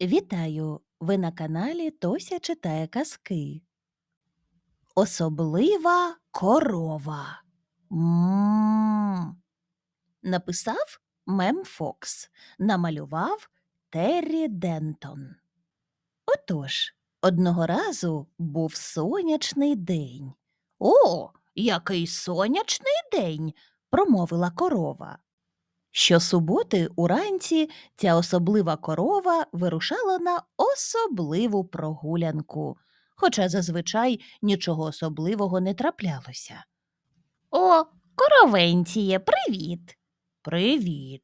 Вітаю! Ви на каналі Тося читає казки. Особлива корова. м Написав Мем Фокс. Намалював Террі Дентон. Отож, одного разу був сонячний день. О, який сонячний день! промовила корова. Щосуботи уранці ця особлива корова вирушала на особливу прогулянку, хоча зазвичай нічого особливого не траплялося. О, коровенціє, привіт. Привіт.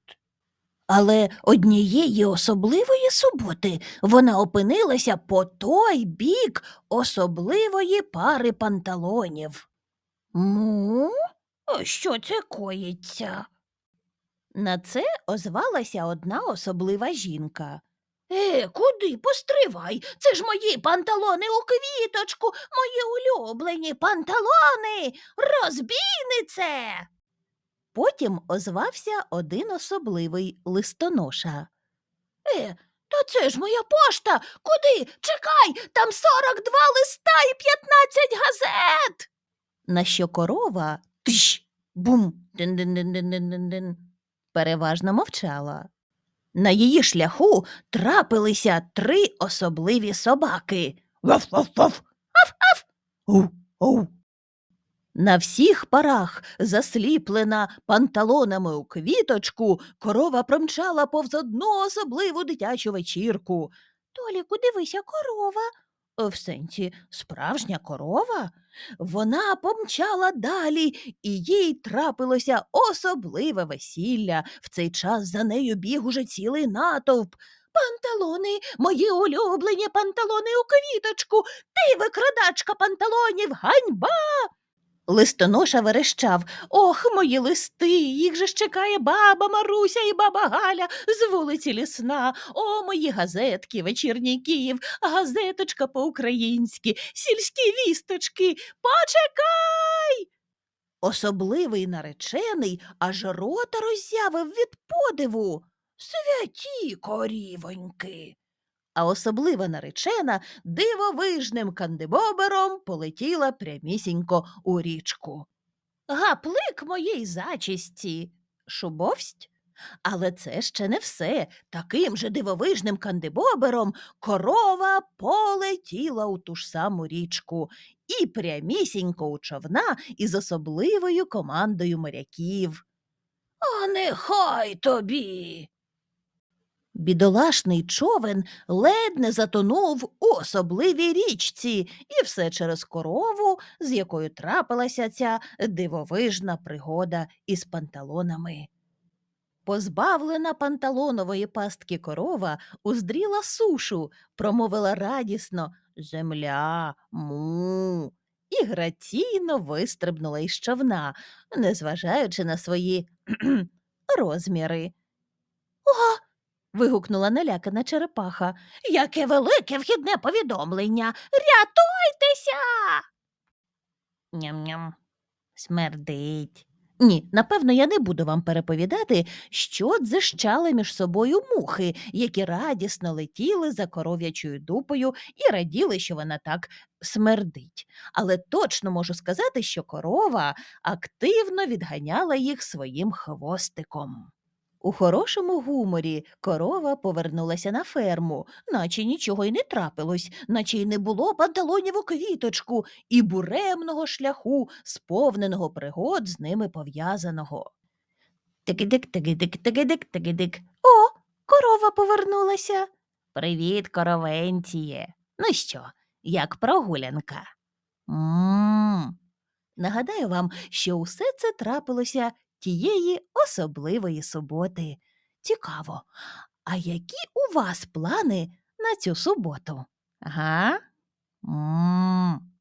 Але однієї особливої суботи вона опинилася по той бік особливої пари панталонів. Ну, що це коїться? На це озвалася одна особлива жінка. Е, куди постривай? Це ж мої панталони у квіточку, мої улюблені панталони, розбійнице. Потім озвався один особливий листоноша. Е, та це ж моя пошта. Куди? Чекай, там 42 листа і 15 газет. На що корова тиш, бум, дин-дин-дин-дин-дин-дин, переважно мовчала. На її шляху трапилися три особливі собаки. Ваф-ваф-ваф, аф-аф, гу-гу. На всіх парах, засліплена панталонами у квіточку, корова промчала повз одну особливу дитячу вечірку. Толіку, дивися, корова. «Е, В сенсі, справжня корова? Вона помчала далі, і їй трапилося особливе весілля. В цей час за нею біг уже цілий натовп. Панталони, мої улюблені панталони у квіточку. Ти викрадачка панталонів, ганьба. Листоноша верещав Ох, мої листи, їх же ж чекає баба Маруся і баба Галя з вулиці Лісна. О, мої газетки, вечірній Київ, газеточка по-українськи, сільські вісточки. Почекай. Особливий наречений аж рота роззявив від подиву. Святі корівоньки. А особлива наречена дивовижним кандибобером полетіла прямісінько у річку. Гаплик моїй зачісті, шубовсть. Але це ще не все. Таким же дивовижним кандибобером корова полетіла у ту ж саму річку і прямісінько у човна із особливою командою моряків. А нехай тобі. Бідолашний човен ледь не затонув у особливій річці, і все через корову, з якою трапилася ця дивовижна пригода із панталонами. Позбавлена панталонової пастки корова уздріла сушу, промовила радісно Земля, му. І граційно вистрибнула із човна, незважаючи на свої розміри. Вигукнула налякана черепаха. Яке велике вхідне повідомлення. Рятуйтеся. Ням-ням. Смердить. Ні, напевно, я не буду вам переповідати, що дзищали між собою мухи, які радісно летіли за коров'ячою дупою і раділи, що вона так смердить. Але точно можу сказати, що корова активно відганяла їх своїм хвостиком. У хорошому гуморі корова повернулася на ферму, наче нічого й не трапилось, наче й не було панталонів у квіточку і буремного шляху, сповненого пригод з ними пов'язаного. Тики-дик, тики-дик, тики-дик, тики-дик. О, корова повернулася. Привіт, коровенціє. Ну що, як прогулянка? м Нагадаю вам, що усе це трапилося тієї особливої суботи. Цікаво, а які у вас плани на цю суботу? Ага? м